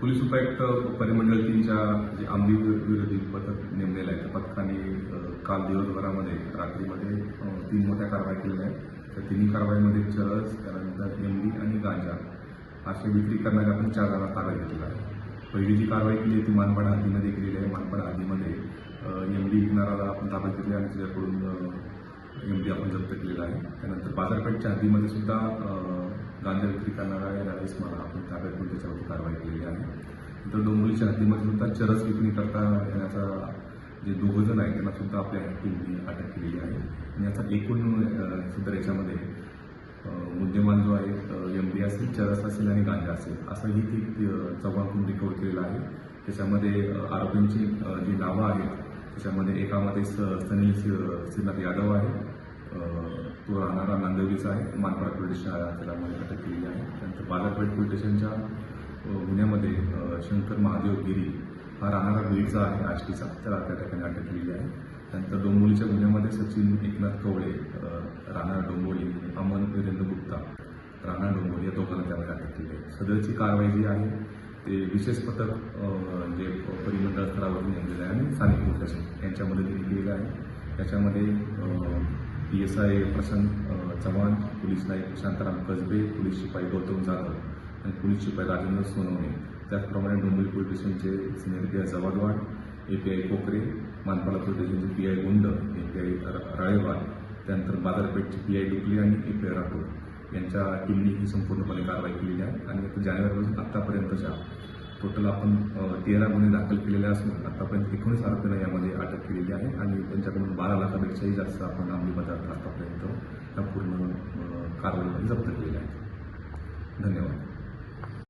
Police उपायुक्त परिमंडळ तीनच्या जे आंबी विरोधी पथक नेमलेलं आहे त्या पथकाने काल दिवसभरामध्ये रात्रीमध्ये तीन मोठ्या कारवाई केलेल्या आहेत. त्या तिन्ही कारवाईमध्ये चरस त्यानंतर एमडी आणि गांजा असे विक्री करणाऱ्या आपण चार जणांना ताब्यात घेतलेला आहे. पहिली जी कारवाई केली आहे ती मानपाडा हद्दीमध्ये केलेली आहे. मानपाडा हद्दीमध्ये एमडी विकणाराला आपण ताब्यात घेतली आणि त्याच्याकडून एमडी आपण जप्त केलेला आहे. त्यानंतर बाजारपेठच्या हद्दीमध्ये सुद्धा गांजा विक्री करणारा राजेश मला आपण ताब्यात घेऊन त्याच्यावरती कारवाई केलेली आहे. नंतर डोंबोलीच्या हद्दीमध्ये सुद्धा चरस विक्री करता येण्याचा जे दोघं जण आहेत त्यांना सुद्धा आपल्या टीमने अटक केलेली आहे. आणि याचा एकूण सुद्धा याच्यामध्ये मुद्देमान जो आहे एम डी असेल चरस असेल आणि गांजा असेल असं ही ती चौघांकडून रिकवर केलेलं आहे. त्याच्यामध्ये आरोपींची जी नावं आहेत त्याच्यामध्ये एकामध्ये स सनील सि- श्रीनाथ यादव आहे. तो राहणारा नांदवलीचा आहे मानपाडा पोलीस त्याला मध्ये अटक केलेली आहे. त्यानंतर बालापेठ पोलीस स्टेशनच्या गुन्ह्यामध्ये शंकर महादेव गिरी हा राहणारा बीडचा आहे आष्टीचा. त्याला त्या ठिकाणी अटक केलेली आहे. त्यानंतर डोंबोलीच्या गुन्ह्यामध्ये सचिन एकनाथ कवळे राहणारा डोंबिवली अमन वीरेंद्र गुप्ता राहणार डोंबोली या दोघांना त्यामध्ये अटक केली आहे. सदरची कारवाई जी आहे ते विशेष पथक जे म्हणजे परिमंडळ स्तरावरून नेमलेलं आहे आणि स्थानिक पोलीस स्टेशन यांच्या मदतीने केलेलं आहे. त्याच्यामध्ये P S I Prashant Chavan police Naik Shantaram Kasbe police शिपाई गौतम जाधव आणि पोलीस शिपाई राजेंद्र सोनवणे. त्याचप्रमाणे डोंबिवली पोलीस स्टेशनचे senior P I Jawadwad A P I Kokare Manpada police स्टेशनचे P I Gund A P I राळेवाल त्यानंतर बाजारपेठचे पी आय डुकली आणि ए पी आय राठोड. यांच्या टीमनी ही संपूर्णपणे कारवाई केलेली आहे आणि जानेवारीपासून आत्तापर्यंतच्या टोटल आपण तेरा गुन्हे दाखल केलेले असून आतापर्यंत एकोणीस आरोपींना यामध्ये अटक केलेली आहे आणि त्यांच्याकडून लाखापेक्षाही जास्त आपण अंमली पदार्थ आतापर्यंत या पूर्ण कारवाईमध्ये जप्त केलेल्या आहेत धन्यवाद.